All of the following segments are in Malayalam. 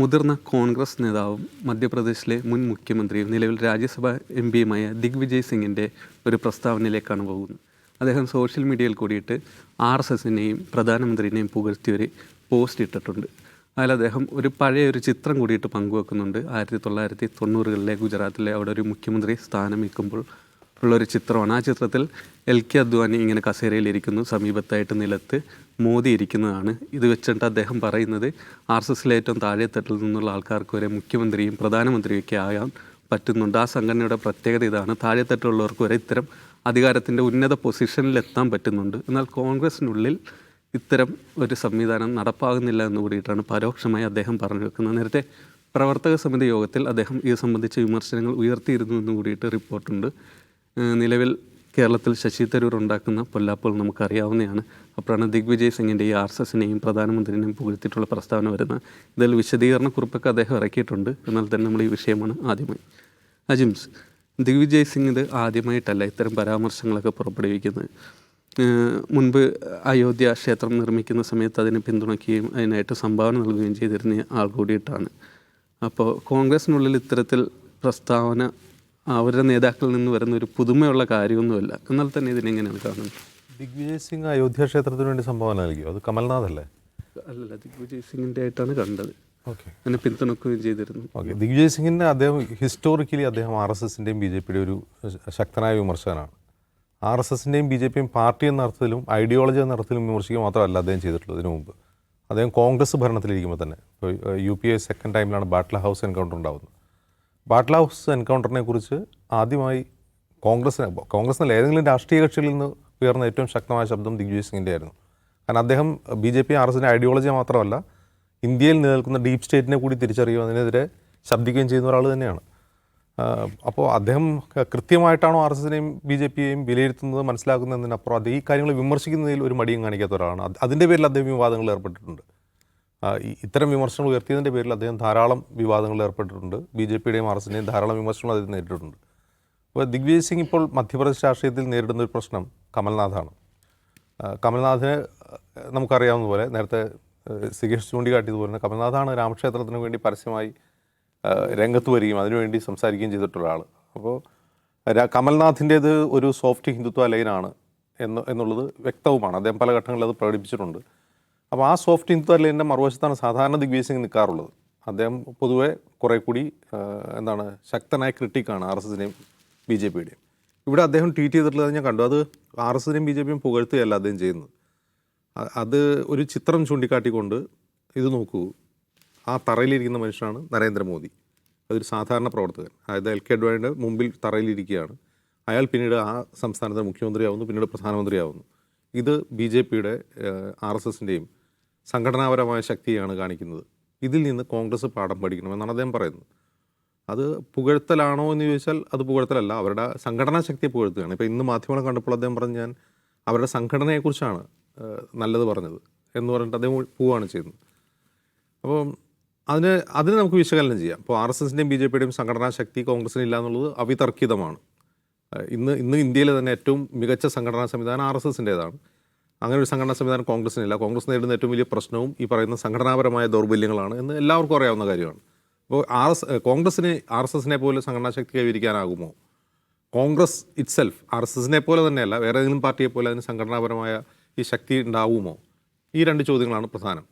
മുതിർന്ന കോൺഗ്രസ് നേതാവും മധ്യപ്രദേശിലെ മുൻ മുഖ്യമന്ത്രിയും നിലവിൽ രാജ്യസഭ എം പിയുമായ ദിഗ്വിജയ് സിംഗിന്റെ ഒരു പ്രസ്താവനയിലേക്കാണ് പോകുന്നത്. അദ്ദേഹം സോഷ്യൽ മീഡിയയിൽ കൂടിയിട്ട് ആർ എസ് എസിനെയും പ്രധാനമന്ത്രിയെയും പുകഴ്ത്തി ഒരു പോസ്റ്റ് ഇട്ടിട്ടുണ്ട്. അതിൽ അദ്ദേഹം ഒരു പഴയ ഒരു ചിത്രം കൂടിയിട്ട് പങ്കുവെക്കുന്നുണ്ട്. ആയിരത്തി തൊള്ളായിരത്തി തൊണ്ണൂറുകളിലെ ഗുജറാത്തിലെ അവിടെ ഒരു മുഖ്യമന്ത്രി സ്ഥാനം നിൽക്കുമ്പോൾ ഉള്ളൊരു ചിത്രമാണ്. ആ ചിത്രത്തിൽ എൽ കെ അദ്വാനി ഇങ്ങനെ കസേരയിലിരിക്കുന്നു. സമീപത്തായിട്ട് നിലത്ത് മോദി ഇരിക്കുന്നതാണ്. ഇത് വെച്ചിട്ട് അദ്ദേഹം പറയുന്നത് ആർ എസ് എസിലെ ഏറ്റവും താഴെത്തട്ടിൽ നിന്നുള്ള ആൾക്കാർക്ക് വരെ മുഖ്യമന്ത്രിയും പ്രധാനമന്ത്രിയൊക്കെ ആകാൻ പറ്റുന്നുണ്ട്. ആ സംഘടനയുടെ പ്രത്യേകത ഇതാണ്. താഴെത്തട്ടിലുള്ളവർക്ക് വരെ ഇത്തരം അധികാരത്തിന്റെ ഉന്നത പൊസിഷനിൽ എത്താൻ പറ്റുന്നുണ്ട്. എന്നാൽ കോൺഗ്രസിനുള്ളിൽ ഇത്തരം ഒരു സംവിധാനം നടപ്പാകുന്നില്ല എന്ന് കൂടിയിട്ടാണ് പരോക്ഷമായി അദ്ദേഹം പറഞ്ഞു വെക്കുന്നത്. നേരത്തെ പ്രവർത്തക സമിതി യോഗത്തിൽ അദ്ദേഹം ഇത് സംബന്ധിച്ച വിമർശനങ്ങൾ ഉയർത്തിയിരുന്നു എന്ന് കൂടിയിട്ട് റിപ്പോർട്ടുണ്ട്. നിലവിൽ കേരളത്തിൽ ശശി തരൂർ ഉണ്ടാക്കുന്ന പൊല്ലാപ്പുകൾ നമുക്കറിയാവുന്നതാണ്. അപ്പോഴാണ് ദിഗ്വിജയ് സിംഗിന്റെ ഈ ആർ എസ് എസിനെയും പ്രധാനമന്ത്രിനെയും പുകഴ്ത്തിയിട്ടുള്ള പ്രസ്താവന വരുന്നത്. ഇതിൽ വിശദീകരണ കുറിപ്പൊക്കെ അദ്ദേഹം ഇറക്കിയിട്ടുണ്ട്. എന്നാൽ തന്നെ നമ്മൾ ഈ വിഷയമാണ് ആദ്യമായി. അജിംസ് ദിഗ്വിജയ് സിംഗ് ഇത് ആദ്യമായിട്ടല്ല ഇത്തരം പരാമർശങ്ങളൊക്കെ പുറപ്പെടുവിക്കുന്നത്. മുൻപ് അയോധ്യ ക്ഷേത്രം നിർമ്മിക്കുന്ന സമയത്ത് അതിനെ പിന്തുണയ്ക്കുകയും അതിനായിട്ട് സംഭാവന നൽകുകയും ചെയ്തിരുന്ന ആൾ കൂടിയിട്ടാണ്. അപ്പോൾ കോൺഗ്രസിനുള്ളിൽ ഇത്തരത്തിൽ പ്രസ്താവന അവരുടെ നേതാക്കളിൽ നിന്ന് വരുന്ന ഒരു പുതുമയുള്ള കാര്യമൊന്നുമല്ല. എന്നാൽ തന്നെ ഇതിനെങ്ങനെയാണ് കാണുന്നത്? ദിഗ്വിജയ് സിംഗ് അയോധ്യ ക്ഷേത്രത്തിന് വേണ്ടി സംഭാവന നൽകിയോ? അത് കമൽനാഥ് അല്ലേ അല്ലല്ല ദിഗ്വിജയ് സിംഗിന്റെ ആയിട്ടാണ് കണ്ടത്. ഓക്കെ. അതിനെ പിന്തുണക്കുകയും ചെയ്തിരുന്നു. ഓക്കെ. ദിഗ്വിജയ് സിംഗിന്റെ അദ്ദേഹം ഹിസ്റ്റോറിക്കലി അദ്ദേഹം ആർ എസ് എസിന്റെയും ബി ജെ പിയുടെ ഒരു ശക്തനായ വിമർശകനാണ്. ആർ എസ് എസിന്റെയും ബി ജെ പിയും പാർട്ടി എന്ന അർത്ഥത്തിലും ഐഡിയോളജി എന്ന അർത്ഥത്തിലും വിമർശിക്കുക മാത്രമല്ല അദ്ദേഹം ചെയ്തിട്ടുള്ളത് ഇതിനു മുമ്പ്. അദ്ദേഹം കോൺഗ്രസ് ഭരണത്തിലിരിക്കുമ്പോൾ തന്നെ. ഇപ്പോൾ യു പി എ സെക്കൻഡ് ടൈമിലാണ് ബാട്ട്ല ഹൗസ് എൻകൗണ്ടർ ഉണ്ടാകുന്നത് ബാട്ട്ല ഹൗസ് എൻകൗണ്ടറിനെ കുറിച്ച് ആദ്യമായി കോൺഗ്രസ് കോൺഗ്രസിനല്ല ഏതെങ്കിലും രാഷ്ട്രീയ കക്ഷികളിൽ നിന്ന് ഉയർന്ന ഏറ്റവും ശക്തമായ ശബ്ദം ദിഗ്വിജയ് സിംഗിന്റെ ആയിരുന്നു. കാരണം അദ്ദേഹം ബി ജെ പി ആർ എസിന്റെ ഐഡിയോളജി മാത്രമല്ല ഇന്ത്യയിൽ നിലനിൽക്കുന്ന ഡീപ് സ്റ്റേറ്റിനെ കൂടി തിരിച്ചറിയുകയും അതിനെതിരെ ശബ്ദിക്കുകയും ചെയ്യുന്ന ഒരാൾ തന്നെയാണ്. അപ്പോൾ അദ്ദേഹം കൃത്യമായിട്ടാണോ ആർ എസ് എസിനെയും ബി ജെ പിയെയും വിലയിരുത്തുന്നത് മനസ്സിലാക്കുന്നതിനപ്പുറം അത് ഈ കാര്യങ്ങൾ വിമർശിക്കുന്നതിൽ ഒരു മടിയും കാണിക്കാത്ത ഒരാളാണ്. അത് അതിന്റെ പേരിൽ അദ്ദേഹം വിവാദങ്ങളിൽ ഏർപ്പെട്ടിട്ടുണ്ട്. ഇത്തരം വിമർശനങ്ങൾ ഉയർത്തിയതിന്റെ പേരിൽ അദ്ദേഹം ധാരാളം വിവാദങ്ങളിൽ ഏർപ്പെട്ടിട്ടുണ്ട്. ബി ജെ പിയുടെയും ആർ എസ് എസിന്റെയും ധാരാളം വിമർശനങ്ങൾ അദ്ദേഹം നേരിട്ടിട്ടുണ്ട്. അപ്പോൾ ദിഗ്വിജയ് സിംഗ് ഇപ്പോൾ മധ്യപ്രദേശ് രാഷ്ട്രീയത്തിൽ നേരിടുന്ന ഒരു പ്രശ്നം കമൽനാഥാണ്. കമൽനാഥിനെ നമുക്കറിയാവുന്നതുപോലെ നേരത്തെ സികേഷ് ചൂണ്ടിക്കാട്ടിയതുപോലെ തന്നെ കമൽനാഥാണ് രാമക്ഷേത്രത്തിന് വേണ്ടി പരസ്യമായി രംഗത്ത് വരികയും അതിനുവേണ്ടി സംസാരിക്കുകയും ചെയ്തിട്ടുള്ള ആൾ അപ്പോൾ കമൽനാഥിന്റേത് ഒരു സോഫ്റ്റ് ഹിന്ദുത്വ ലൈനാണ് എന്ന് എന്നുള്ളത് വ്യക്തവുമാണ്. അദ്ദേഹം പല ഘട്ടങ്ങളിൽ അത് പ്രകടിപ്പിച്ചിട്ടുണ്ട്. അപ്പോൾ ആ സോഫ്റ്റ് ഹിന്ദുത്വ ലൈനിന്റെ മറുവശത്താണ് സാധാരണ ദിഗ്വിജയ് നിൽക്കാറുള്ളത്. അദ്ദേഹം പൊതുവെ കുറേ കൂടി എന്താണ് ശക്തനായ ക്രിട്ടിക്കാണ് ആർ എസ് എസിനെയും ബി ജെ പിയുടെയും. ഇവിടെ അദ്ദേഹം ട്വീറ്റ് ചെയ്തിട്ടുള്ളത് ഞാൻ കണ്ടു. അത് ആർ എസ് എസിനെയും ബി ജെ പിയും പുകഴ്ത്തുകയല്ല അദ്ദേഹം ചെയ്യുന്നത്. അത് ഒരു ചിത്രം ചൂണ്ടിക്കാട്ടിക്കൊണ്ട് ഇത് നോക്കൂ. ആ തറയിലിരിക്കുന്ന മനുഷ്യനാണ് നരേന്ദ്രമോദി. അതൊരു സാധാരണ പ്രവർത്തകൻ. അതായത് എൽ കെ അഡ്വാനിയുടെ മുമ്പിൽ തറയിലിരിക്കുകയാണ്. അയാൾ പിന്നീട് ആ സംസ്ഥാനത്തെ മുഖ്യമന്ത്രിയാവുന്നു പിന്നീട് പ്രധാനമന്ത്രിയാവുന്നു. ഇത് ബി ജെ പിയുടെ ആർ എസ് എസിന്റെയും സംഘടനാപരമായ ശക്തിയാണ് കാണിക്കുന്നത്. ഇതിൽ നിന്ന് കോൺഗ്രസ് പാഠം പഠിക്കണമെന്നാണ് അദ്ദേഹം പറയുന്നത്. അത് പുകഴ്ത്തലാണോ എന്ന് ചോദിച്ചാൽ അത് പുകഴ്ത്തലല്ല. അവരുടെ സംഘടനാ ശക്തിയെ പുകഴ്ത്തുകയാണ്. ഇപ്പോൾ ഇന്ന് മാധ്യമങ്ങൾ കണ്ടപ്പോൾ അദ്ദേഹം പറഞ്ഞു ഞാൻ അവരുടെ സംഘടനയെക്കുറിച്ചാണ് നല്ലത് പറഞ്ഞത് എന്ന് പറഞ്ഞിട്ട് അദ്ദേഹം പോവുകയാണ് ചെയ്യുന്നത്. അപ്പോൾ അതിന് അതിന് നമുക്ക് വിശകലനം ചെയ്യാം. ഇപ്പോൾ ആർ എസ് എസിന്റെയും ബി ജെ പിയുടെയും സംഘടനാ ശക്തി കോൺഗ്രസിന് ഇല്ല എന്നുള്ളത് അവിതർക്കിതമാണ്. ഇന്ന് ഇന്ന് ഇന്ത്യയിലെ തന്നെ ഏറ്റവും മികച്ച സംഘടനാ സംവിധാനം ആർ എസ് എസിന്റേതാണ് അങ്ങനെ ഒരു സംഘടനാ സംവിധാനം കോൺഗ്രസിനില്ല. കോൺഗ്രസ് നേരിടുന്ന ഏറ്റവും വലിയ പ്രശ്നവും ഈ പറയുന്ന സംഘടനാപരമായ ദൗർബല്യങ്ങളാണ് എന്ന് എല്ലാവർക്കും അറിയാവുന്ന കാര്യമാണ്. അപ്പോൾ ആർ എസ് കോൺഗ്രസിന് ആർ എസ് എസിനെ പോലെ സംഘടനാ ശക്തി കൈവരിക്കാനാകുമോ? കോൺഗ്രസ് ഇറ്റ്സെൽഫ് ആർ എസ് എസിനെ പോലെ തന്നെയല്ല വേറെ ഏതെങ്കിലും പാർട്ടിയെ പോലെ അതിന് സംഘടനാപരമായ ഈ ശക്തി ഉണ്ടാവുമോ? ഈ രണ്ട് ചോദ്യങ്ങളാണ് പ്രധാനം.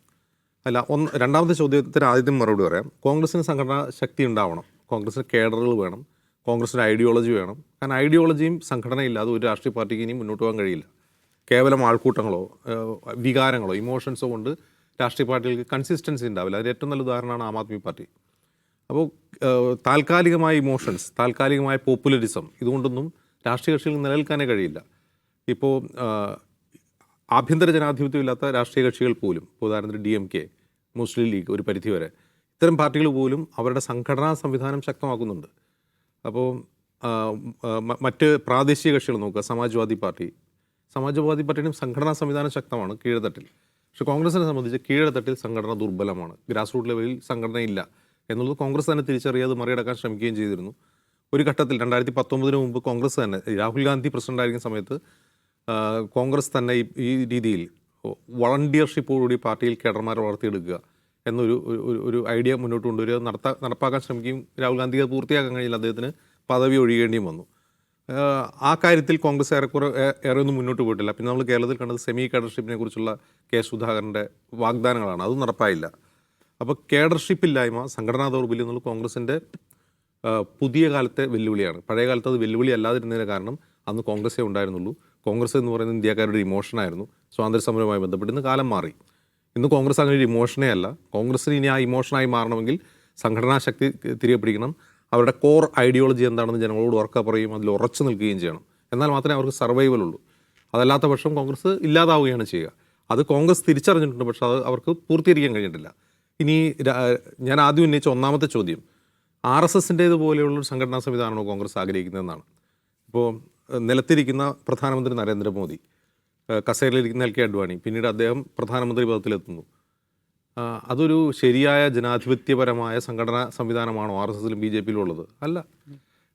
അല്ല ഒന്ന് രണ്ടാമത്തെ ചോദ്യത്തിന് ആദ്യം മറുപടി പറയാം. കോൺഗ്രസിന് സംഘടനാ ശക്തി ഉണ്ടാവണം. കോൺഗ്രസിന് കേഡറുകൾ വേണം. കോൺഗ്രസിന് ഐഡിയോളജി വേണം. കാരണം ഐഡിയോളജിയും സംഘടനയില്ലാതെ ഒരു രാഷ്ട്രീയ പാർട്ടിക്ക് ഇനി മുന്നോട്ട് പോകാൻ കഴിയില്ല. കേവലം ആൾക്കൂട്ടങ്ങളോ വികാരങ്ങളോ ഇമോഷൻസോ കൊണ്ട് രാഷ്ട്രീയ പാർട്ടികൾക്ക് കൺസിസ്റ്റൻസി ഉണ്ടാവില്ല. അതിന് ഏറ്റവും നല്ല ഉദാഹരണമാണ് ആം ആദ്മി പാർട്ടി. അപ്പോൾ താൽക്കാലികമായ ഇമോഷൻസ് താൽക്കാലികമായ പോപ്പുലറിസം ഇതുകൊണ്ടൊന്നും രാഷ്ട്രീയ കക്ഷികൾ നിലനിൽക്കാനേ കഴിയില്ല. ഇപ്പോൾ ആഭ്യന്തര ജനാധിപത്യമില്ലാത്ത രാഷ്ട്രീയ കക്ഷികൾ പോലും ഉദാഹരണത്തിന് D M K Muslim League ഒരു പരിധിവരെ ഇത്തരം പാർട്ടികൾ പോലും അവരുടെ സംഘടനാ സംവിധാനം ശക്തമാക്കുന്നുണ്ട്. അപ്പോൾ മറ്റ് പ്രാദേശിക കക്ഷികൾ നോക്കുക സമാജ്വാദി പാർട്ടി സമാജ്വാദി പാർട്ടിയുടെയും സംഘടനാ സംവിധാനം ശക്തമാണ് കീഴത്തട്ടിൽ പക്ഷെ കോൺഗ്രസിനെ സംബന്ധിച്ച് കീഴത്തട്ടിൽ സംഘടന ദുർബലമാണ്. ഗ്രാസ് റൂട്ട് ലെവലിൽ സംഘടനയില്ല എന്നുള്ളത് കോൺഗ്രസ് തന്നെ തിരിച്ചറിയാതെ മറികടക്കാൻ ശ്രമിക്കുകയും ചെയ്തിരുന്നു. ഒരു ഘട്ടത്തിൽ രണ്ടായിരത്തി പത്തൊമ്പതിന് മുമ്പ് കോൺഗ്രസ് തന്നെ രാഹുൽ ഗാന്ധി പ്രസിഡന്റ് ആയിരിക്കുന്ന സമയത്ത് കോൺഗ്രസ് തന്നെ ഈ രീതിയിൽ വളണ്ടിയർഷിപ്പോടുകൂടി പാർട്ടിയിൽ കേഡർമാരെ വളർത്തിയെടുക്കുക എന്നൊരു ഒരു- ഐഡിയ മുന്നോട്ട് കൊണ്ടുവരിക നടത്താ നടപ്പാക്കാൻ ശ്രമിക്കുകയും രാഹുൽ ഗാന്ധി അത് പൂർത്തിയാക്കാൻ കഴിയില്ല. അദ്ദേഹത്തിന് പദവി ഒഴിയേണ്ടിയും വന്നു. ആ കാര്യത്തിൽ കോൺഗ്രസ് ഏറെക്കുറെ ഏറെ ഒന്നും മുന്നോട്ട് പോയിട്ടില്ല. പിന്നെ നമ്മൾ കേരളത്തിൽ കണ്ടത് സെമി കേഡർഷിപ്പിനെ കുറിച്ചുള്ള കെ സുധാകരന്റെ വാഗ്ദാനങ്ങളാണ്. അത് നടപ്പായില്ല. അപ്പോൾ കേഡർഷിപ്പ് ഇല്ലായ്മ സംഘടനാ ദൗർബല്യം എന്നുള്ളത് കോൺഗ്രസിന്റെ പുതിയ കാലത്തെ വെല്ലുവിളിയാണ്. പഴയ കാലത്ത് അത് വെല്ലുവിളി അല്ലാതിരുന്നതിന് കാരണം അന്ന് കോൺഗ്രസ്സേ ഉണ്ടായിരുന്നുള്ളൂ. കോൺഗ്രസ് എന്ന് പറയുന്നത് ഇന്ത്യക്കാരുടെ ഇമോഷനായിരുന്നു സ്വാതന്ത്ര്യ സമരവുമായി ബന്ധപ്പെട്ട് ഇന്ന് കാലം മാറി. ഇന്ന് കോൺഗ്രസ് അങ്ങനെ ഒരു ഇമോഷനേ അല്ല. കോൺഗ്രസ്സിന് ഇനി ആ ഇമോഷനായി മാറണമെങ്കിൽ സംഘടനാ ശക്തി തിരികെ പിടിക്കണം. അവരുടെ കോർ ഐഡിയോളജി എന്താണെന്ന് ജനങ്ങളോട് ഉറക്ക പറയും അതിൽ ഉറച്ചു നിൽക്കുകയും ചെയ്യണം. എന്നാൽ മാത്രമേ അവർക്ക് സർവൈവൽ ഉള്ളൂ. അതല്ലാത്ത പക്ഷം കോൺഗ്രസ് ഇല്ലാതാവുകയാണ് ചെയ്യുക. അത് കോൺഗ്രസ് തിരിച്ചറിഞ്ഞിട്ടുണ്ട് പക്ഷെ അത് അവർക്ക് പൂർത്തീകരിക്കാൻ കഴിഞ്ഞിട്ടില്ല. ഇനി ഞാൻ ആദ്യം ഉന്നയിച്ച ഒന്നാമത്തെ ചോദ്യം. ആർ എസ് എസിന്റേത് ഇതുപോലെയുള്ള ഒരു സംഘടനാ സംവിധാനമാണോ കോൺഗ്രസ് ആഗ്രഹിക്കുന്നതെന്നാണ്. ഇപ്പോൾ നിലത്തിരിക്കുന്ന പ്രധാനമന്ത്രി നരേന്ദ്രമോദി കസേരയിലിരിക്കുന്ന എൽ കെ അഡ്വാണി പിന്നീട് അദ്ദേഹം പ്രധാനമന്ത്രി പദത്തിലെത്തുന്നു. അതൊരു ശരിയായ ജനാധിപത്യപരമായ സംഘടനാ സംവിധാനമാണോ ആർ എസ് എസിലും ബി ജെ പിയിലും ഉള്ളത്? അല്ല.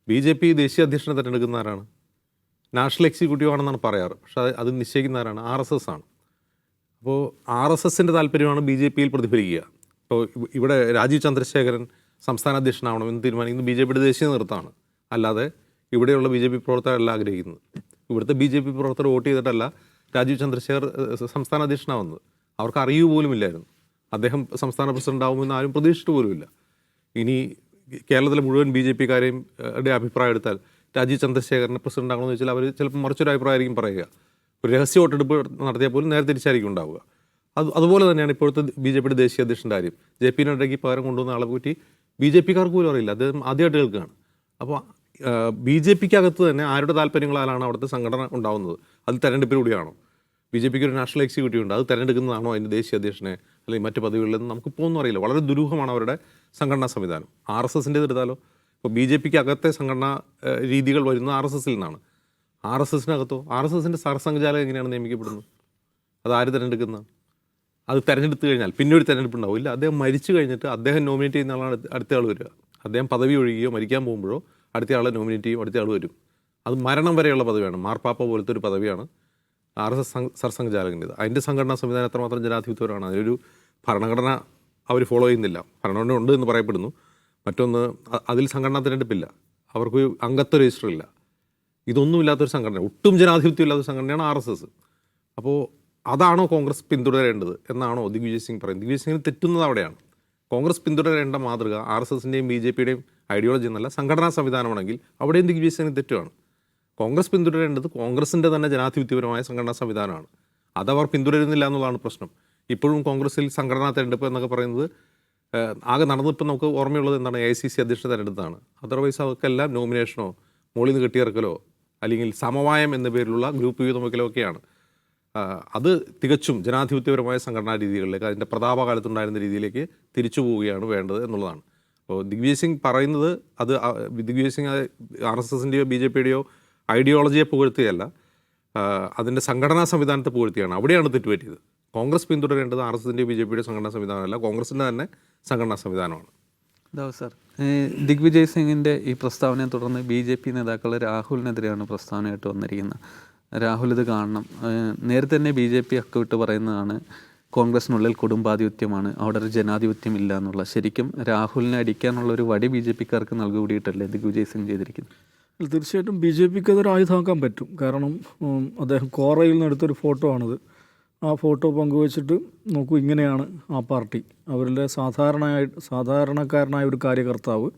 ബി ജെ പി ദേശീയ അധ്യക്ഷനെ തിരഞ്ഞെടുക്കുന്ന ആരാണ് നാഷണൽ എക്സിക്യൂട്ടീവ് ആണെന്നാണ് പറയാറ്. പക്ഷേ അത് നിശ്ചയിക്കുന്ന ആരാണ് ആർ എസ് എസ് ആണ്. അപ്പോൾ ആർ എസ് എസിന്റെ താല്പര്യമാണ് ബി ജെ പിയിൽ പ്രതിഫലിക്കുക. ഇപ്പോൾ ഇവിടെ രാജീവ് ചന്ദ്രശേഖരൻ സംസ്ഥാന അധ്യക്ഷനാവണം എന്ന് തീരുമാനിക്കുന്നത് ബി ജെ പിയുടെ ദേശീയ നേതൃത്വമാണ്. അല്ലാതെ ഇവിടെയുള്ള ബി ജെ പി പ്രവർത്തകരല്ല ആഗ്രഹിക്കുന്നത്. ഇവിടുത്തെ ബി ജെ പി പ്രവർത്തകർ വോട്ട് ചെയ്തിട്ടല്ല രാജീവ് ചന്ദ്രശേഖർ സംസ്ഥാന അധ്യക്ഷനാവുന്നത്. അവർക്ക് അറിയുക പോലുമില്ലായിരുന്നു അദ്ദേഹം സംസ്ഥാന പ്രസിഡന്റ് ആവുമെന്ന് ആരും പ്രതീക്ഷിച്ചിട്ട് പോലുമില്ല. ഇനി കേരളത്തിലെ മുഴുവൻ ബി ജെ പിക്കാരെയും അഭിപ്രായം എടുത്താൽ രാജീവ് ചന്ദ്രശേഖരനെ പ്രസിഡന്റ് ആകണമെന്ന് വെച്ചാൽ അവർ ചിലപ്പോൾ മറിച്ചൊരു അഭിപ്രായമായിരിക്കും പറയുക. ഒരു രഹസ്യ വോട്ടെടുപ്പ് നടത്തിയാൽ പോലും നേരെ തിരിച്ചായിരിക്കും ഉണ്ടാവുക അത് അതുപോലെ തന്നെയാണ് ഇപ്പോഴത്തെ ബി ജെ പിയുടെ ദേശീയ അധ്യക്ഷന്റെ കാര്യം. ജെ പി നഡ്ഡയ്ക്ക് പകരം കൊണ്ടുവന്ന ആളെ പറ്റി ബി ജെ പിക്കാർക്ക് പോലും അറിയില്ല. അദ്ദേഹം ആദ്യമായിട്ട് കേൾക്കുകയാണ്. അപ്പോൾ ബി ജെ പിക്ക് അകത്ത് തന്നെ ആരുടെ താല്പര്യങ്ങളാലാണ് അവിടുത്തെ സംഘടന ഉണ്ടാകുന്നത് അത് തെരഞ്ഞെടുപ്പിലൂടെയാണോ? ബി ജെ പിക്ക് ഒരു നാഷണൽ എക്സിക്യൂട്ടീവ് ഉണ്ട്. അത് തെരഞ്ഞെടുക്കുന്നതാണോ അതിന്റെ ദേശീയ അധ്യക്ഷനെ അല്ലെങ്കിൽ മറ്റ് പദവികളിൽ നിന്ന് നമുക്ക് പോകുന്നു അറിയില്ല. വളരെ ദുരൂഹമാണ് അവരുടെ സംഘടനാ സംവിധാനം. ആർ എസ് എസിന്റെ എടുത്താലോ ഇപ്പോൾ ബി ജെ പിക്ക് അകത്തെ സംഘടനാ രീതികൾ വരുന്നത് ആർ എസ് എസിൽ നിന്നാണ്. ആർ എസ് എസിനകത്തോ ആർ എസ് എസിന്റെ സർസംഘചാലകം എങ്ങനെയാണ് നിയമിക്കപ്പെടുന്നത്? അത് ആര് തിരഞ്ഞെടുക്കുന്ന അത് തിരഞ്ഞെടുത്ത് കഴിഞ്ഞാൽ പിന്നെ ഒരു തിരഞ്ഞെടുപ്പ് ഉണ്ടാവില്ല അദ്ദേഹം മരിച്ചു കഴിഞ്ഞിട്ട് അദ്ദേഹം നോമിനേറ്റ് ചെയ്യുന്ന ആളാണ് അടുത്ത ആൾ വരിക. അദ്ദേഹം പദവി ഒഴിയുകയോ മരിക്കാൻ പോകുമ്പോഴോ അടുത്ത ആളെ നോമിനേറ്റ് ചെയ്യും അടുത്ത ആൾ വരും. അത് മരണം വരെയുള്ള പദവിയാണ്. മാർപ്പാപ്പ പോലത്തെ ഒരു പദവിയാണ് ആർ എസ് എസ് സർസംഘചാലകന്റേത് അതിന്റെ സംഘടനാ സംവിധാനം എത്രമാത്രം ജനാധിപത്യപരമാണ്. അതിലൊരു ഭരണഘടന അവർ ഫോളോ ചെയ്യുന്നില്ല. ഭരണഘടന ഉണ്ട് എന്ന് പറയപ്പെടുന്നു. മറ്റൊന്ന് അതിൽ സംഘടനാ തിരഞ്ഞെടുപ്പില്ല. അവർക്ക് അംഗത്വ രജിസ്റ്റർ ഇല്ല. ഇതൊന്നുമില്ലാത്തൊരു സംഘടന. ഒട്ടും ജനാധിപത്യം സംഘടനയാണ് ആർ എസ് എസ് അപ്പോൾ അതാണോ കോൺഗ്രസ് പിന്തുടരേണ്ടത് എന്നാണോ ദിഗ്വിജയ് സിംഗ് പറയുന്നത്. ദിഗ്വിജയ് സിംഗിന് തെറ്റുന്നത് അവിടെയാണ്. കോൺഗ്രസ് പിന്തുടരേണ്ട മാതൃക ആർ എസ് എസിന്റെയും ബി ജെ പിയുടെയും ഐഡിയോളജി എന്നല്ല സംഘടനാ സംവിധാനമാണെങ്കിൽ അവിടെയും ദിഗ്വിജയ് സിംഗിന് തെറ്റുമാണ് കോൺഗ്രസ് പിന്തുടരേണ്ടത് കോൺഗ്രസിന്റെ തന്നെ ജനാധിപത്യപരമായ സംഘടനാ സംവിധാനമാണ്. അതവർ പിന്തുടരുന്നില്ല എന്നുള്ളതാണ് പ്രശ്നം. ഇപ്പോഴും കോൺഗ്രസിൽ സംഘടനാ തെരഞ്ഞെടുപ്പ് എന്നൊക്കെ പറയുന്നത് ആകെ നടന്നിപ്പോൾ നമുക്ക് ഓർമ്മയുള്ളത് എന്താണ്? എ ഐ സി സി അധ്യക്ഷ തെരഞ്ഞെടുത്താണ്. അതർവൈസ് അവർക്കെല്ലാം നോമിനേഷനോ മുകളിൽ നിന്ന് കെട്ടിയിറക്കലോ അല്ലെങ്കിൽ സമവായം എന്ന പേരിലുള്ള ഗ്രൂപ്പ് വീതം വയ്ക്കലോ ഒക്കെയാണ് അത് തികച്ചും ജനാധിപത്യപരമായ സംഘടനാ രീതികളിലേക്ക് അതിന്റെ പ്രതാപകാലത്തുണ്ടായിരുന്ന രീതിയിലേക്ക് തിരിച്ചു പോവുകയാണ് വേണ്ടത് എന്നുള്ളതാണ്. അപ്പോൾ ദിഗ്വിജയ് സിംഗ് പറയുന്നത് അത് ദിഗ്വിജയ് സിംഗ് ആർ എസ് എസിന്റെയോ ബി ജെ പിയുടെയോ ഐഡിയോളജിയെ പുകഴ്ത്തുകയല്ല അതിന്റെ സംഘടനാ സംവിധാനത്തെ പുകഴ്ത്തിയാണ് അവിടെയാണ് തെറ്റുപറ്റിയത്. കോൺഗ്രസ് പിന്തുടരേണ്ടത് ആർ എസ് എസിന്റെ ബി ജെ പിയുടെ സംഘടനാ സംവിധാനമല്ല കോൺഗ്രസിന്റെ തന്നെ സംഘടനാ സംവിധാനമാണ്. സർ ദിഗ്വിജയ് സിംഗിന്റെ ഈ പ്രസ്താവനയെ തുടർന്ന് ബി ജെ പി നേതാക്കൾ രാഹുലിനെതിരെയാണ് പ്രസ്താവനയായിട്ട് വന്നിരിക്കുന്നത്. രാഹുൽ ഇത് കാണണം. നേരത്തെ തന്നെ ബി ജെ പി ഒക്കെ വിട്ട് പറയുന്നതാണ് കോൺഗ്രസിനുള്ളിൽ കുടുംബാധിപത്യമാണ് അവിടെ ഒരു ജനാധിപത്യം ഇല്ല എന്നുള്ള. ശരിക്കും രാഹുലിനെ അടിക്കാനുള്ള ഒരു വടി ബി ജെ പിക്കാർക്ക് നൽകുകൂടിയിട്ടല്ലേ ദിഗ്വിജയ് സിംഗ് ചെയ്തിരിക്കുന്നത്? തീർച്ചയായിട്ടും ബി ജെ പിക്ക് അതൊരു ആയുധമാക്കാൻ പറ്റും. കാരണം അദ്ദേഹം കോറയിൽ നിന്ന് എടുത്തൊരു ഫോട്ടോ ആണിത്. ആ ഫോട്ടോ പങ്കുവച്ചിട്ട് നോക്കൂ ഇങ്ങനെയാണ് ആ പാർട്ടി. അവരുടെ സാധാരണ സാധാരണക്കാരനായ ഒരു കാര്യകർത്താവ്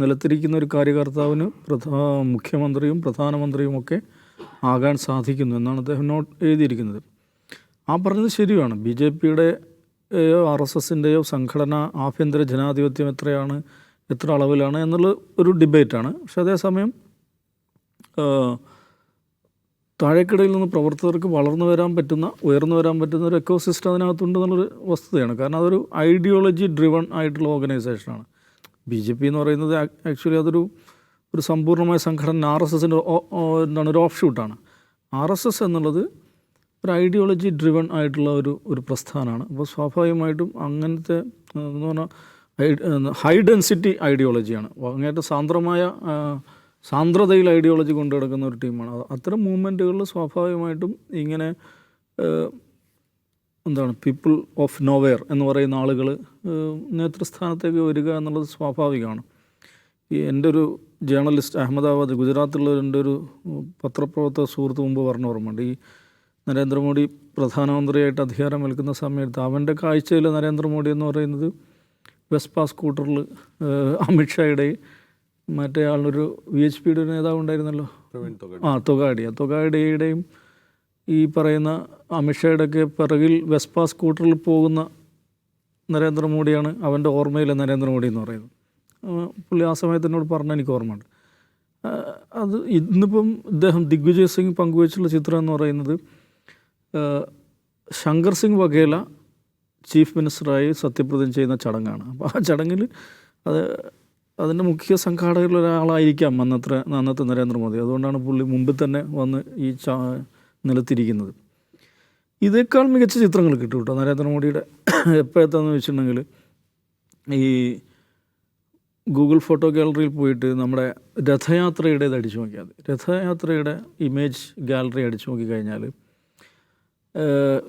നിലത്തിരിക്കുന്ന ഒരു കാര്യകർത്താവിന് പ്രധാ മുഖ്യമന്ത്രിയും പ്രധാനമന്ത്രിയും ഒക്കെ ആകാൻ സാധിക്കുന്നു എന്നാണ് അദ്ദേഹം നോട്ട് എഴുതിയിരിക്കുന്നത്. ആ പറഞ്ഞത് ശരിയാണ്. ബി ജെ പിയുടെ ആർ എസ് എസിന്റെയോ സംഘടന ആഭ്യന്തര ജനാധിപത്യം എത്രയാണ് എത്ര അളവിലാണ് എന്നുള്ള ഒരു ഡിബേറ്റാണ്. പക്ഷെ അതേസമയം താഴേക്കിടയിൽ നിന്ന് പ്രവർത്തകർക്ക് വളർന്നു വരാൻ പറ്റുന്ന ഉയർന്നു വരാൻ പറ്റുന്ന ഒരു എക്കോ സിസ്റ്റം അതിനകത്തുണ്ട് എന്നുള്ളൊരു വസ്തുതയാണ്. കാരണം അതൊരു ഐഡിയോളജി ഡ്രിവൺ ആയിട്ടുള്ള ഓർഗനൈസേഷനാണ് ബി ജെ പി എന്ന് പറയുന്നത് ആക്ച്വലി അതൊരു ഒരു സമ്പൂർണമായ സംഘടന ആർ എസ് എസിന്റെ എന്താണ് ഒരു ഓഫ് ഷൂട്ടാണ് ആർ എസ് എസ് എന്നുള്ളത് ഒരു ഐഡിയോളജി ഡ്രിവൺ ആയിട്ടുള്ള ഒരു ഒരു പ്രസ്ഥാനമാണ്. അപ്പോൾ സ്വാഭാവികമായിട്ടും അങ്ങനത്തെ എന്ന് പറഞ്ഞാൽ ഹൈ ഡെൻസിറ്റി ഐഡിയോളജിയാണ് അങ്ങേറ്റ സാന്ദ്രമായ സാന്ദ്രതയിൽ ഐഡിയോളജി കൊണ്ടു കിടക്കുന്ന ഒരു ടീമാണ് അത് അത്തരം മൂവ്മെന്റുകളിൽ സ്വാഭാവികമായിട്ടും ഇങ്ങനെ എന്താണ് പീപ്പിൾ ഓഫ് നോവെയർ എന്ന് പറയുന്ന ആളുകൾ നേതൃസ്ഥാനത്തേക്ക് വരിക എന്നുള്ളത് സ്വാഭാവികമാണ്. ഈ എന്റെ ഒരു ജേർണലിസ്റ്റ് അഹമ്മദാബാദ് ഗുജറാത്തിലുള്ള എന്റെ ഒരു പത്രപ്രവർത്തക സുഹൃത്ത് മുമ്പ് പറഞ്ഞ ഓർമ്മയുണ്ട്. ഈ നരേന്ദ്രമോദി പ്രധാനമന്ത്രിയായിട്ട് അധികാരമേൽക്കുന്ന സമയത്ത് അവന്റെ കാഴ്ചയിൽ നരേന്ദ്രമോദി എന്ന് പറയുന്നത് വെസ്പ സ്കൂട്ടറിൽ അമിത്ഷായുടെ മറ്റേ ആളിനൊരു വി എച്ച് പിയുടെ ഒരു നേതാവ് ഉണ്ടായിരുന്നല്ലോ. ആ തൊഗാഡിയ തൊഗാഡിയയുടെയും ഈ പറയുന്ന അമിത്ഷായുടെ ഒക്കെ പിറകിൽ വെസ്പ സ്കൂട്ടറിൽ പോകുന്ന നരേന്ദ്രമോദിയാണ് അവന്റെ ഓർമ്മയിലെ നരേന്ദ്രമോദി എന്ന് പറയുന്നത്. പുള്ളി ആ സമയത്ത് എന്നോട് പറഞ്ഞ എനിക്ക് ഓർമ്മയുണ്ട്. അത് ഇന്നിപ്പം ഇദ്ദേഹം ദിഗ്വിജയ് സിംഗ് പങ്കുവച്ചിട്ടുള്ള ചിത്രം എന്ന് പറയുന്നത് ശങ്കർ സിംഗ് വഘേല ചീഫ് മിനിസ്റ്ററായി സത്യപ്രതിജ്ഞ ചെയ്യുന്ന ചടങ്ങാണ്. അപ്പോൾ ആ ചടങ്ങിൽ അത് അതിന്റെ മുഖ്യ സംഘാടകരിൽ ഒരാളായിരിക്കാം അന്നത്തെ അന്നത്തെ നരേന്ദ്രമോദി. അതുകൊണ്ടാണ് പുള്ളി മുമ്പിൽ തന്നെ വന്ന് ഈ ചാ നിലത്തിരിക്കുന്നത്. ഇതേക്കാൾ മികച്ച ചിത്രങ്ങൾ കിട്ടും കേട്ടോ നരേന്ദ്രമോദിയുടെ. എപ്പോഴത്താന്ന് വെച്ചിട്ടുണ്ടെങ്കിൽ ഈ ഗൂഗിൾ ഫോട്ടോ ഗാലറിയിൽ പോയിട്ട് നമ്മുടെ രഥയാത്രയുടേത് അടിച്ചു നോക്കിയാൽ മതി. രഥയാത്രയുടെ ഇമേജ് ഗാലറി അടിച്ചു നോക്കിക്കഴിഞ്ഞാൽ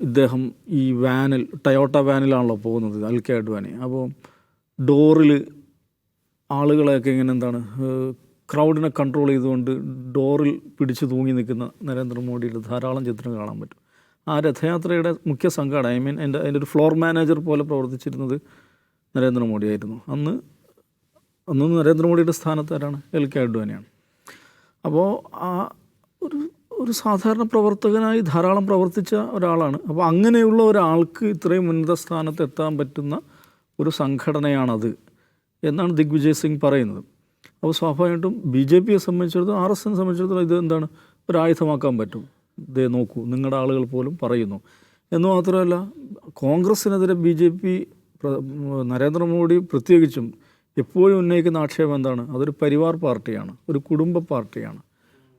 ഇദ്ദേഹം ഈ വാനിൽ ടയോട്ട വാനിലാണല്ലോ പോകുന്നത് അൽക്കെ വാനി. അപ്പോൾ ഡോറിൽ ആളുകളെയൊക്കെ ഇങ്ങനെ എന്താണ് ക്രൗഡിനെ കൺട്രോൾ ചെയ്തുകൊണ്ട് ഡോറിൽ പിടിച്ചു തൂങ്ങി നിൽക്കുന്ന നരേന്ദ്രമോദിയുടെ ധാരാളം ചിത്രം കാണാൻ പറ്റും. ആ രഥയാത്രയുടെ മുഖ്യ സംഘാടനം ഐ മീൻ എന്റെ അതിന്റെ ഒരു ഫ്ലോർ മാനേജർ പോലെ പ്രവർത്തിച്ചിരുന്നത് നരേന്ദ്രമോദിയായിരുന്നു അന്ന് അന്ന് നരേന്ദ്രമോദിയുടെ സ്ഥാനത്ത് ആരാണ്? എൽ കെ അഡ്വാനിയാണ്. അപ്പോൾ ആ ഒരു ഒരു സാധാരണ പ്രവർത്തകനായി ധാരാളം പ്രവർത്തിച്ച ഒരാളാണ്. അപ്പോൾ അങ്ങനെയുള്ള ഒരാൾക്ക് ഇത്രയും ഉന്നത സ്ഥാനത്ത് എത്താൻ പറ്റുന്ന ഒരു സംഘടനയാണത്. എന്നാണ് ദിഗ്വിജയ് സിംഗ് പറയുന്നത്. അപ്പോൾ സ്വാഭാവികമായിട്ടും ബി ജെ പിയെ സംബന്ധിച്ചിടത്തോളം ആർ എസ് എസിനെ സംബന്ധിച്ചിടത്തോളം ഇത് എന്താണ്? ഒരു ആയുധമാക്കാൻ പറ്റും. ഇതേ നോക്കൂ നിങ്ങളുടെ ആളുകൾ പോലും പറയുന്നു. എന്ന് മാത്രമല്ല കോൺഗ്രസ്സിനെതിരെ ബി ജെ പി നരേന്ദ്രമോദി പ്രത്യേകിച്ചും എപ്പോഴും ഉന്നയിക്കുന്ന ആക്ഷേപം എന്താണ്? അതൊരു പരിവാർ പാർട്ടിയാണ് ഒരു കുടുംബ പാർട്ടിയാണ്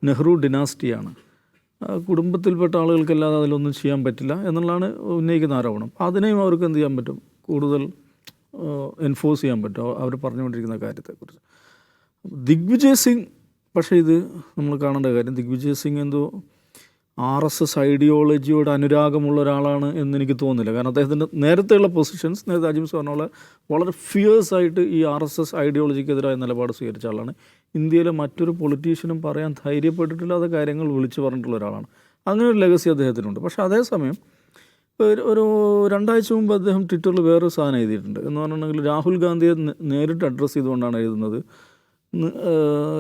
നെഹ്റു ഡിനാസ്റ്റിയാണ്. കുടുംബത്തിൽപ്പെട്ട ആളുകൾക്കല്ലാതെ അതിലൊന്നും ചെയ്യാൻ പറ്റില്ല എന്നുള്ളതാണ് ഉന്നയിക്കുന്ന ആരോപണം. അതിനെയും അവർക്ക് എന്ത് ചെയ്യാൻ പറ്റും? കൂടുതൽ എൻഫോഴ്സ് ചെയ്യാൻ പറ്റും. അവർ പറഞ്ഞുകൊണ്ടിരിക്കുന്ന കാര്യത്തെക്കുറിച്ച്. ദിഗ്വിജയ് സിംഗ് പക്ഷേ ഇത് നമ്മൾ കാണേണ്ട കാര്യം ദിഗ്വിജയ് സിംഗ് എന്തോ ആർ എസ് എസ് ഐഡിയോളജിയോട് അനുരാഗമുള്ള ഒരാളാണ് എന്ന് എനിക്ക് തോന്നുന്നില്ല. കാരണം അദ്ദേഹത്തിന്റെ നേരത്തെയുള്ള പൊസിഷൻസ് നേരത്തെ അജിംസ് പറഞ്ഞപോലെ വളരെ ഫിയേഴ്സ് ആയിട്ട് ഈ ആർ എസ് എസ് ഐഡിയോളജിക്കെതിരായ നിലപാട് സ്വീകരിച്ച ആളാണ്. ഇന്ത്യയിലെ മറ്റൊരു പൊളിറ്റീഷ്യനും പറയാൻ ധൈര്യപ്പെട്ടിട്ടില്ലാത്ത കാര്യങ്ങൾ വിളിച്ചു പറഞ്ഞിട്ടുള്ള ഒരാളാണ്. അങ്ങനെ ഒരു ലെഗസി അദ്ദേഹത്തിനുണ്ട്. പക്ഷേ അതേസമയം ഒരു രണ്ടാഴ്ച മുമ്പ് അദ്ദേഹം ട്വിറ്ററിൽ വേറൊരു സാധനം എഴുതിയിട്ടുണ്ട്. എന്ന് പറഞ്ഞിട്ടുണ്ടെങ്കിൽ രാഹുൽ ഗാന്ധിയെ നേരിട്ട് അഡ്രസ്സ് ചെയ്തുകൊണ്ടാണ് എഴുതുന്നത്.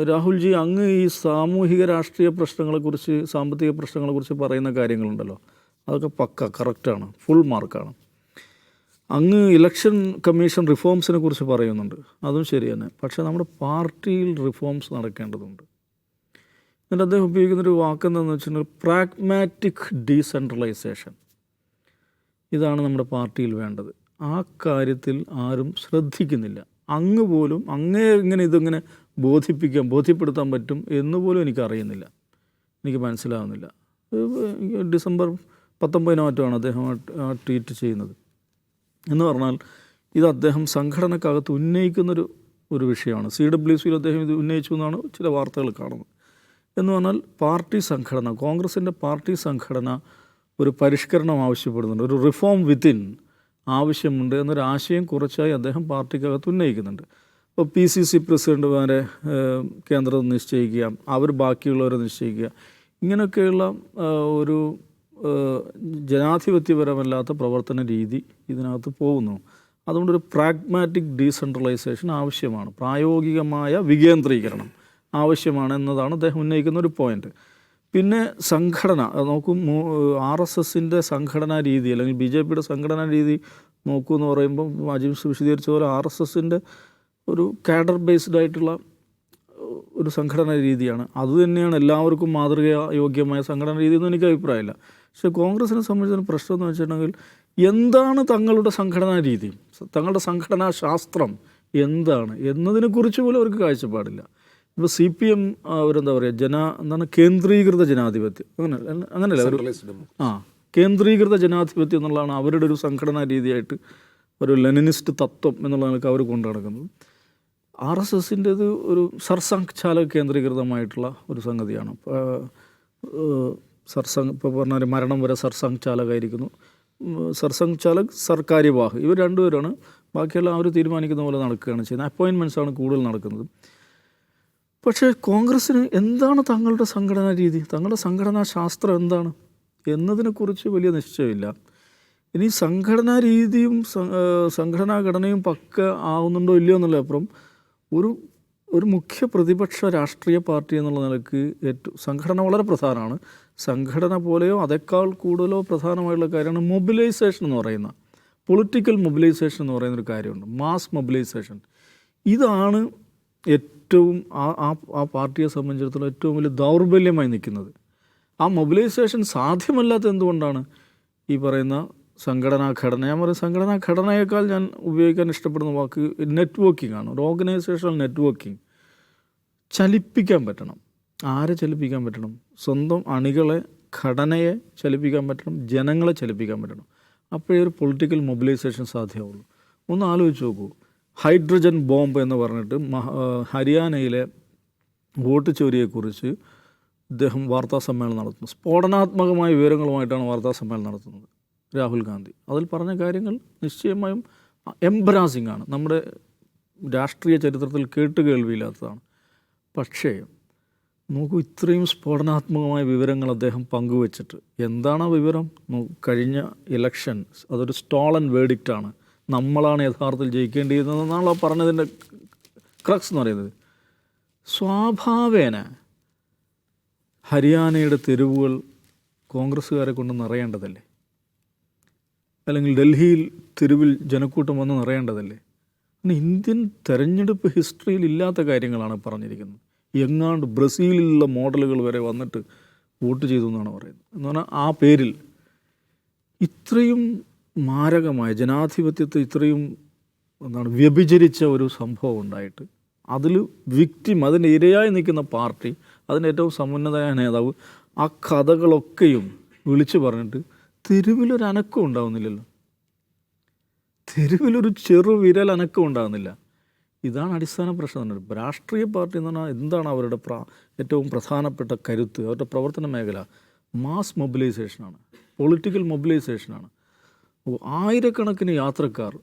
രാഹുൽജി അങ്ങ് ഈ സാമൂഹിക രാഷ്ട്രീയ പ്രശ്നങ്ങളെക്കുറിച്ച് സാമ്പത്തിക പ്രശ്നങ്ങളെക്കുറിച്ച് പറയുന്ന കാര്യങ്ങളുണ്ടല്ലോ. അതൊക്കെ പക്ക കറക്റ്റാണ് ഫുൾ മാർക്കാണ് അങ്ങ് ഇലക്ഷൻ കമ്മീഷൻ റിഫോംസിനെ കുറിച്ച് പറയുന്നുണ്ട്. അതും ശരി തന്നെ. പക്ഷേ നമ്മുടെ പാർട്ടിയിൽ റിഫോംസ് നടക്കേണ്ടതുണ്ട്. എന്നിട്ട് അദ്ദേഹം ഉപയോഗിക്കുന്നൊരു വാക്കെന്താണെന്ന് വെച്ചിട്ടുണ്ടെങ്കിൽ പ്രാഗ്മാറ്റിക് ഡീസെൻട്രലൈസേഷൻ ഇതാണ് നമ്മുടെ പാർട്ടിയിൽ വേണ്ടത്. ആ കാര്യത്തിൽ ആരും ശ്രദ്ധിക്കുന്നില്ല. അങ്ങ് പോലും അങ്ങേ ഇങ്ങനെ ഇതിങ്ങനെ ബോധിപ്പിക്കാൻ ബോധ്യപ്പെടുത്താൻ പറ്റും എന്ന് പോലും എനിക്കറിയുന്നില്ല എനിക്ക് മനസ്സിലാവുന്നില്ല. ഡിസംബർ പത്തൊമ്പതിനോ മറ്റുമാണ് അദ്ദേഹം ആ ട്വീറ്റ് ചെയ്യുന്നത്. എന്ന് പറഞ്ഞാൽ ഇത് അദ്ദേഹം സംഘടനക്കകത്ത് ഉന്നയിക്കുന്നൊരു ഒരു വിഷയമാണ്. സി ഡബ്ല്യു സിയിൽ അദ്ദേഹം ഇത് ഉന്നയിച്ചു എന്നാണ് ചില വാർത്തകൾ കാണുന്നത്. എന്ന് പറഞ്ഞാൽ പാർട്ടി സംഘടന കോൺഗ്രസിന്റെ പാർട്ടി സംഘടന ഒരു പരിഷ്കരണം ആവശ്യപ്പെടുന്നുണ്ട്. ഒരു റിഫോം വിത്തിൻ ആവശ്യമുണ്ട് എന്നൊരു ആശയം കുറച്ചായി അദ്ദേഹം പാർട്ടിക്കകത്ത് ഉന്നയിക്കുന്നുണ്ട്. ഇപ്പോൾ പി സി സി പ്രസിഡന്റുമാരെ ഏഹ്, കേന്ദ്രം നിശ്ചയിക്കുക അവർ ബാക്കിയുള്ളവരെ നിശ്ചയിക്കുക ഇങ്ങനെയൊക്കെയുള്ള ഒരു ജനാധിപത്യപരമല്ലാത്ത പ്രവർത്തന രീതി ഇതിനകത്ത് പോകുന്നു. അതുകൊണ്ടൊരു പ്രാഗ്മാറ്റിക് ഡീസെൻട്രലൈസേഷൻ ആവശ്യമാണ്. പ്രായോഗികമായ വികേന്ദ്രീകരണം ആവശ്യമാണ് എന്നതാണ് അദ്ദേഹം ഉന്നയിക്കുന്ന ഒരു പോയിന്റ് പിന്നെ സംഘടന നോക്കും ആർ എസ് എസിന്റെ സംഘടനാ രീതി അല്ലെങ്കിൽ ബി ജെ പിയുടെ സംഘടനാ രീതി നോക്കൂ എന്ന് പറയുമ്പോൾ വിശദീകരിച്ച പോലെ ആർ എസ് എസിന്റെ ഒരു കാഡർ ബേസ്ഡ് ആയിട്ടുള്ള ഒരു സംഘടനാ രീതിയാണ്. അത് തന്നെയാണ് എല്ലാവർക്കും മാതൃകായോഗ്യമായ സംഘടനാ രീതി എന്ന് എനിക്ക് അഭിപ്രായമില്ല. പക്ഷേ കോൺഗ്രസിനെ സംബന്ധിച്ചൊരു പ്രശ്നം എന്ന് വെച്ചിട്ടുണ്ടെങ്കിൽ എന്താണ് തങ്ങളുടെ സംഘടനാ രീതി? തങ്ങളുടെ സംഘടനാ ശാസ്ത്രം എന്താണ്? എന്നതിനെക്കുറിച്ച് പോലും അവർക്ക് കാഴ്ചപ്പാടില്ല. ഇപ്പോൾ സി പി എം അവരെന്താ പറയുക ജന എന്താണ് കേന്ദ്രീകൃത ജനാധിപത്യം. അങ്ങനെ അങ്ങനെയല്ല? ഒരു ആ കേന്ദ്രീകൃത ജനാധിപത്യം എന്നുള്ളതാണ് അവരുടെ ഒരു സംഘടനാ രീതിയായിട്ട് ഒരു ലെനിനിസ്റ്റ് തത്വം എന്നുള്ള നിലയ്ക്ക് അവർ കൊണ്ടു നടക്കുന്നത്. ആർ എസ് എസിന്റേത് ഒരു സർസംഘാല കേന്ദ്രീകൃതമായിട്ടുള്ള ഒരു സംഗതിയാണ്. സർസം ഇപ്പോൾ പറഞ്ഞാൽ മരണം വരെ സർസംഘ് സർസംഘാലക് സർസംഘ് ചാലക് സർക്കാര്യവാഹ് ഇവർ രണ്ടുപേരാണ്. ബാക്കിയെല്ലാം അവർ തീരുമാനിക്കുന്ന പോലെ നടക്കുകയാണ് ചെയ്യുന്നത്. അപ്പോയിൻമെന്റ്സ് ആണ് കൂടുതൽ നടക്കുന്നത്. പക്ഷേ കോൺഗ്രസ്സിന് എന്താണ് തങ്ങളുടെ സംഘടനാ രീതി? തങ്ങളുടെ സംഘടനാ ശാസ്ത്രം എന്താണ്? എന്നതിനെക്കുറിച്ച് വലിയ നിശ്ചയമില്ല. ഇനി സംഘടനാ രീതിയും സംഘടനാ ഘടനയും പക്ക ആവുന്നുണ്ടോ ഇല്ലയോ എന്നുള്ള അപ്പുറം ഒരു ഒരു മുഖ്യ പ്രതിപക്ഷ രാഷ്ട്രീയ പാർട്ടി എന്നുള്ള നിലയ്ക്ക് ഏറ്റവും സംഘടന വളരെ പ്രധാനമാണ്. സംഘടന പോലെയോ അതേക്കാൾ കൂടുതലോ പ്രധാനമായുള്ള കാര്യമാണ് മൊബിലൈസേഷൻ എന്ന് പറയുന്ന പൊളിറ്റിക്കൽ മൊബിലൈസേഷൻ എന്ന് പറയുന്ന ഒരു കാര്യമുണ്ട്. Mass mobilisation. ഇതാണ് ഏറ്റവും ആ ആ ആ പാർട്ടിയെ സംബന്ധിച്ചിടത്തോളം ഏറ്റവും വലിയ ദൗർബല്യമായി നിൽക്കുന്നത്. ആ മൊബിലൈസേഷൻ സാധ്യമല്ലാത്ത എന്തുകൊണ്ടാണ് ഈ പറയുന്ന സംഘടനാ ഘടന? ഞാൻ പറയും സംഘടനാ ഘടനയേക്കാൾ ഞാൻ ഉപയോഗിക്കാൻ ഇഷ്ടപ്പെടുന്ന വാക്ക് നെറ്റ്വർക്കിംഗ് ആണ്. ഒരു ഓർഗനൈസേഷണൽ നെറ്റ്വർക്കിംഗ്. ചലിപ്പിക്കാൻ പറ്റണം. ആരെ ചലിപ്പിക്കാൻ പറ്റണം? സ്വന്തം അണികളെ ഘടനയെ ചലിപ്പിക്കാൻ പറ്റണം ജനങ്ങളെ ചലിപ്പിക്കാൻ പറ്റണം. അപ്പോഴേ ഒരു പൊളിറ്റിക്കൽ മൊബിലൈസേഷൻ സാധ്യമാവുള്ളൂ. ഒന്ന് ആലോചിച്ച് നോക്കൂ. ഹൈഡ്രജൻ ബോംബ് എന്ന് പറഞ്ഞിട്ട് ഹരിയാനയിലെ വോട്ട് ചോരിയെക്കുറിച്ച് ഇദ്ദേഹം വാർത്താ സമ്മേളനം നടത്തുന്നു. സ്ഫോടനാത്മകമായ വിവരങ്ങളുമായിട്ടാണ് വാർത്താ സമ്മേളനം നടത്തുന്നത് രാഹുൽ ഗാന്ധി. അതിൽ പറഞ്ഞ കാര്യങ്ങൾ നിശ്ചയമായും എംബ്രാസിംഗ് ആണ്. നമ്മുടെ രാഷ്ട്രീയ ചരിത്രത്തിൽ കേട്ടുകേൾവിയില്ലാത്തതാണ് പക്ഷേ നോക്കൂ ഇത്രയും സ്ഫോടനാത്മകമായ വിവരങ്ങൾ അദ്ദേഹം പങ്കുവച്ചിട്ട് എന്താണ് ആ വിവരം? കഴിഞ്ഞ ഇലക്ഷൻ അതൊരു സ്റ്റോളൻ വേഡിക്റ്റാണ് നമ്മളാണ് യഥാർത്ഥത്തിൽ ജയിക്കേണ്ടിയിരുന്നതെന്നാണല്ലോ പറഞ്ഞതിന്റെ ക്രക്സ് എന്ന് പറയുന്നത്. സ്വാഭാവേന ഹരിയാനയുടെ തെരുവുകൾ കോൺഗ്രസ്സുകാരെ കൊണ്ട് നിറയേണ്ടതല്ലേ? അല്ലെങ്കിൽ ഡൽഹിയിൽ തെരുവിൽ ജനക്കൂട്ടം വന്ന് നിറയേണ്ടതല്ലേ? ഇന്ത്യൻ തെരഞ്ഞെടുപ്പ് ഹിസ്റ്ററിയിൽ ഇല്ലാത്ത കാര്യങ്ങളാണ് പറഞ്ഞിരിക്കുന്നത്. എങ്ങാണ്ട് ബ്രസീലിലുള്ള മോഡലുകൾ വരെ വന്നിട്ട് വോട്ട് ചെയ്തു എന്നാണ് പറയുന്നത്. എന്ന് പറഞ്ഞാൽ ആ പേരിൽ ഇത്രയും മാരകമായ ജനാധിപത്യത്തെ ഇത്രയും എന്താണ് വ്യഭിചരിച്ച ഒരു സംഭവം ഉണ്ടായിട്ട് അതിൽ വിക്റ്റിം അതിന്റെ ഇരയായി നിൽക്കുന്ന പാർട്ടി അതിന്റെ ഏറ്റവും സമുന്നതയായ നേതാവ് ആ കഥകളൊക്കെയും വിളിച്ചു പറഞ്ഞിട്ട് തെരുവിലൊരു അനക്കം ഉണ്ടാവുന്നില്ലല്ലോ. തെരുവിലൊരു ചെറു വിരൽ അനക്കം ഉണ്ടാകുന്നില്ല ഇതാണ് അടിസ്ഥാന പ്രശ്നം രാഷ്ട്രീയ പാർട്ടി എന്ന് പറഞ്ഞാൽ എന്താണ് അവരുടെ പ്ര ഏറ്റവും പ്രധാനപ്പെട്ട കരുത്ത് അവരുടെ പ്രവർത്തന മേഖല? മാസ് മൊബിലൈസേഷനാണ് പൊളിറ്റിക്കൽ മൊബിലൈസേഷനാണ് ഓ, ആയിരക്കണക്കിന് യാത്രക്കാർ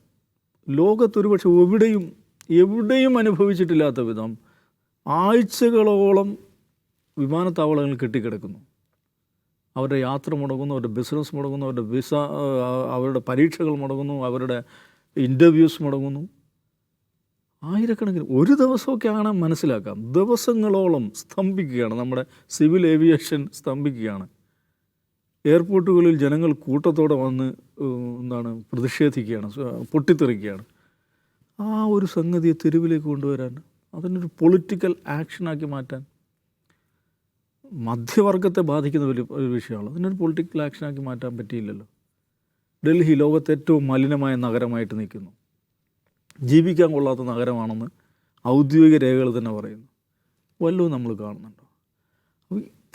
ലോകത്തൊരു പക്ഷെ എവിടെയും എവിടെയും അനുഭവിച്ചിട്ടില്ലാത്ത വിധം ആഴ്ചകളോളം വിമാനത്താവളങ്ങൾ കെട്ടിക്കിടക്കുന്നു. അവരുടെ യാത്ര മുടങ്ങുന്നു അവരുടെ ബിസിനസ് മുടങ്ങുന്നു അവരുടെ വിസ അവരുടെ പരീക്ഷകൾ മുടങ്ങുന്നു അവരുടെ ഇന്റർവ്യൂസ് മുടങ്ങുന്നു. ആയിരക്കണക്കിന് ഒരു ദിവസമൊക്കെ ആണ് മനസ്സിലാക്കാം. ദിവസങ്ങളോളം സ്തംഭിക്കുകയാണ്. നമ്മുടെ സിവിൽ ഏവിയേഷൻ സ്തംഭിക്കുകയാണ്. എയർപോർട്ടുകളിൽ ജനങ്ങൾ കൂട്ടത്തോടെ വന്ന് എന്താണ് പ്രതിഷേധിക്കുകയാണ് പൊട്ടിത്തെറിക്കുകയാണ്. ആ ഒരു സംഗതിയെ തെരുവിലേക്ക് കൊണ്ടുവരാൻ അതിനൊരു പൊളിറ്റിക്കൽ ആക്ഷനാക്കി മാറ്റാൻ മധ്യവർഗത്തെ ബാധിക്കുന്ന വലിയ ഒരു വിഷയമാണ്. അതിനൊരു പൊളിറ്റിക്കൽ ആക്ഷനാക്കി മാറ്റാൻ പറ്റിയില്ലല്ലോ. ഡൽഹി ലോകത്തെ ഏറ്റവും മലിനമായ നഗരമായിട്ട് നിൽക്കുന്നു. ജീവിക്കാൻ കൊള്ളാത്ത നഗരമാണെന്ന് ഔദ്യോഗിക രേഖകൾ തന്നെ പറയുന്നു. വല്ലതും നമ്മൾ കാണുന്നുണ്ടോ?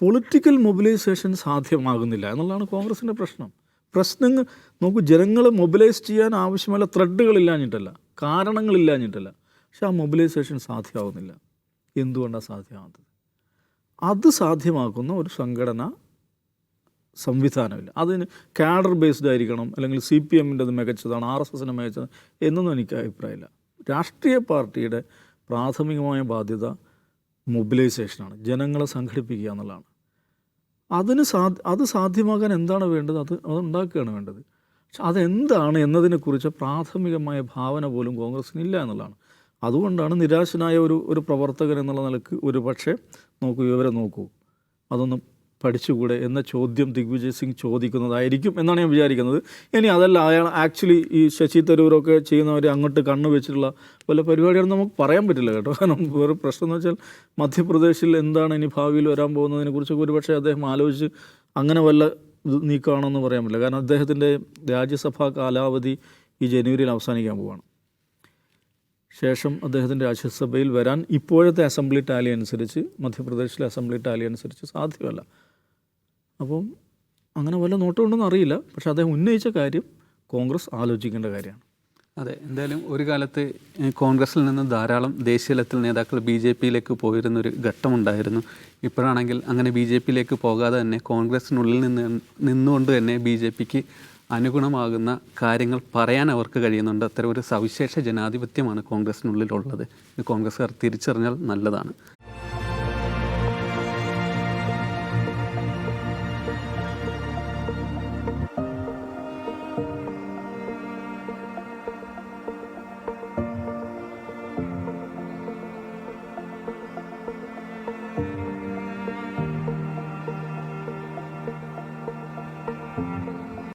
പൊളിറ്റിക്കൽ മൊബിലൈസേഷൻ സാധ്യമാകുന്നില്ല എന്നുള്ളതാണ് കോൺഗ്രസിന്റെ പ്രശ്നം. പ്രശ്നങ്ങൾ നോക്കൂ ജനങ്ങളെ മൊബിലൈസ് ചെയ്യാൻ ആവശ്യമായ ത്രെഡുകളില്ലാഞ്ഞിട്ടല്ല കാരണങ്ങളില്ലാഞ്ഞിട്ടല്ല. പക്ഷെ ആ മൊബിലൈസേഷൻ സാധ്യമാകുന്നില്ല എന്തുകൊണ്ടാണ് സാധ്യമാകുന്നത് അത് സാധ്യമാക്കുന്ന ഒരു സംഘടന സംവിധാനമില്ല. അതിന് കാഡർ ബേസ്ഡ് ആയിരിക്കണം അല്ലെങ്കിൽ സി പി എമ്മിന്റെത് മികച്ചതാണ് ആർ എസ് എസിന് മികച്ചതാണ് എന്നൊന്നും എനിക്ക് അഭിപ്രായമില്ല. രാഷ്ട്രീയ പാർട്ടിയുടെ പ്രാഥമികമായ ബാധ്യത മൊബിലൈസേഷനാണ് ജനങ്ങളെ സംഘടിപ്പിക്കുക എന്നുള്ളതാണ്. അതിന് സാ അത് സാധ്യമാകാൻ എന്താണ് വേണ്ടത്? അത് അത് ഉണ്ടാക്കുകയാണ് വേണ്ടത്. പക്ഷെ അതെന്താണ് എന്നതിനെക്കുറിച്ച് പ്രാഥമികമായ ഭാവന പോലും കോൺഗ്രസ്സിന് ഇല്ല എന്നുള്ളതാണ്. അതുകൊണ്ടാണ് നിരാശനായ ഒരു ഒരു പ്രവർത്തകൻ എന്നുള്ള നിലയ്ക്ക് ഒരു പക്ഷേ നോക്കൂ ഇവരെ നോക്കൂ. അതൊന്നും പഠിച്ചുകൂടെ എന്ന ചോദ്യം ദിഗ്വിജയ് സിംഗ് ചോദിക്കുന്നതായിരിക്കും എന്നാണ് ഞാൻ വിചാരിക്കുന്നത്. ഇനി അതല്ല അയാൾ ആക്ച്വലി ഈ ശശി തരൂരൊക്കെ ചെയ്യുന്നവർ അങ്ങോട്ട് കണ്ണു വെച്ചിട്ടുള്ള വല്ല പരിപാടിയാണെന്ന് നമുക്ക് പറയാൻ പറ്റില്ല കേട്ടോ. കാരണം വേറെ പ്രശ്നം എന്ന് വെച്ചാൽ മധ്യപ്രദേശിൽ എന്താണ് ഇനി ഭാവിയിൽ വരാൻ പോകുന്നതിനെ കുറിച്ചൊക്കെ ഒരുപക്ഷെ അദ്ദേഹം ആലോചിച്ച് അങ്ങനെ വല്ല നീക്കുകയാണെന്ന് പറയാൻ പറ്റില്ല. കാരണം അദ്ദേഹത്തിന്റെ രാജ്യസഭാ കാലാവധി ഈ ജനുവരിയിൽ അവസാനിക്കാൻ പോവാണ്. ശേഷം അദ്ദേഹത്തിന്റെ രാജ്യസഭയിൽ വരാൻ ഇപ്പോഴത്തെ അസംബ്ലി ടാലി അനുസരിച്ച് മധ്യപ്രദേശിലെ അസംബ്ലി ടാലി അനുസരിച്ച് സാധ്യമല്ല. അപ്പം അങ്ങനെ വല്ല നോട്ടമുണ്ടെന്ന് അറിയില്ല. പക്ഷേ അദ്ദേഹം ഉന്നയിച്ച കാര്യം കോൺഗ്രസ് ആലോചിക്കേണ്ട കാര്യമാണ്. അതെ എന്തായാലും ഒരു കാലത്ത് കോൺഗ്രസിൽ നിന്ന് ധാരാളം ദേശീയതലത്തിൽ നേതാക്കൾ ബി ജെ പിയിലേക്ക് പോയിരുന്നൊരു ഘട്ടമുണ്ടായിരുന്നു. ഇപ്പോഴാണെങ്കിൽ അങ്ങനെ ബി ജെ പിയിലേക്ക് പോകാതെ തന്നെ കോൺഗ്രസിനുള്ളിൽ നിന്ന് നിന്നുകൊണ്ട് തന്നെ ബി ജെ പിക്ക് അനുഗുണമാകുന്ന കാര്യങ്ങൾ പറയാൻ അവർക്ക് കഴിയുന്നുണ്ട്. അത്തരം ഒരു സവിശേഷ ജനാധിപത്യമാണ് കോൺഗ്രസിനുള്ളിലുള്ളത്. കോൺഗ്രസ്സുകാർ തിരിച്ചറിഞ്ഞാൽ നല്ലതാണ്.